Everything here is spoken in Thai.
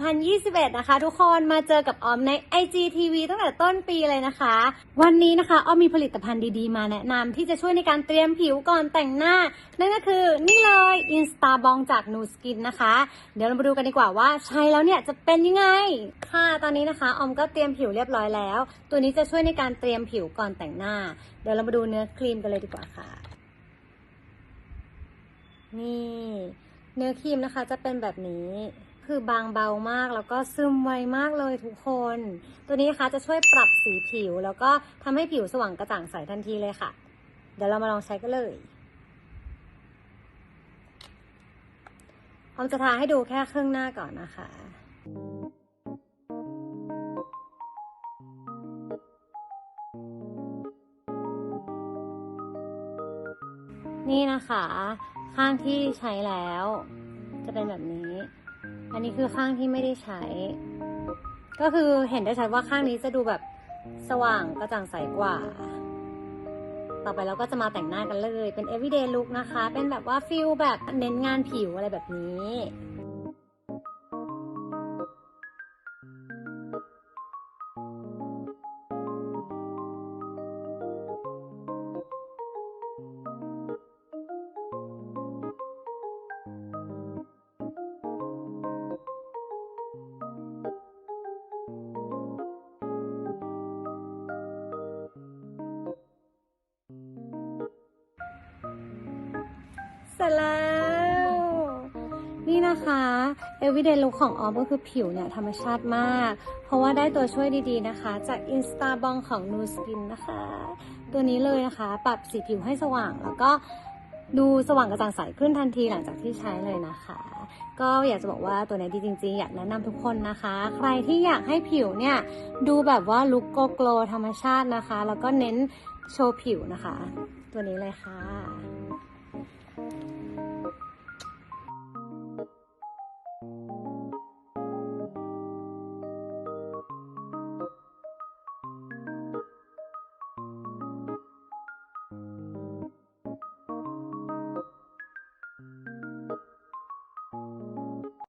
2021 นะคะ ทุกคนมาเจอกับออมใน IGTV ตั้งแต่ต้นปีเลยนะคะ วันนี้นะคะออมมีผลิตภัณฑ์ดีๆ มาแนะนำที่จะช่วยในการเตรียมผิวก่อนแต่งหน้า นั่นก็คือนี่เลย Insta b o n g จาก Nu Skin นะคะ เดี๋ยวเรามาดูกันดีกว่าว่าใช้แล้วเนี่ยจะเป็นยังไง ค่ะตอนนี้นะคะออมก็เตรียมผิวเรียบร้อยแล้ว ตัวนี้จะช่วยในการเตรียมผิวก่อนแต่งหน้า เดี๋ยวเรามาดูเนื้อครีมกันเลยดีกว่าค่ะ นี่ เนื้อครีมนะคะจะเป็นแบบนี้ คือบางเบามากแล้วก็ซึมไวมากเลยทุกคน ตัวนี้นะคะจะช่วยปรับสีผิว แล้วก็ทำให้ผิวสว่างกระจ่างใสทันทีเลยค่ะ เดี๋ยวเรามาลองใช้กันเลยออมจะทาให้ดูแค่ครึ่งหน้าก่อนนะคะนี่นะคะ ข้างที่ใช้แล้ว จะเป็นแบบนี้ อันนี้คือข้างที่ไม่ได้ใช้ ก็คือเห็นได้ชัดว่าข้างนี้จะดูแบบสว่างกระจ่างใสกว่า ต่อไปเราก็จะมาแต่งหน้ากันเลย เป็น everyday look นะคะ เป็นแบบว่าฟิลแบบเน้นงานผิวอะไรแบบนี้ ร็จแล้ว นี่นะคะ everyday look ของออมก็คือผิวเนี่ยธรรมชาติมาก เพราะว่าได้ตัวช่วยดีๆนะคะ จาก Insta b o n g ของ Nu Skin นะคะ ตัวนี้เลยนะคะ ปรับสีผิวให้สว่างแล้วก็ดูสว่างกระจ่างใสขึ้นทันทีหลังจากที่ใช้เลยนะคะ ก็อยากจะบอกว่าตัวนี้ดีจริงๆ อยากแนะนำทุกคนนะคะ ใครที่อยากให้ผิวเนี่ย ดูแบบว่าลุคโกโกลธรรมชาตินะคะ แล้วก็เน้นโชว์ผิวนะคะ ตัวนี้เลยค่ะ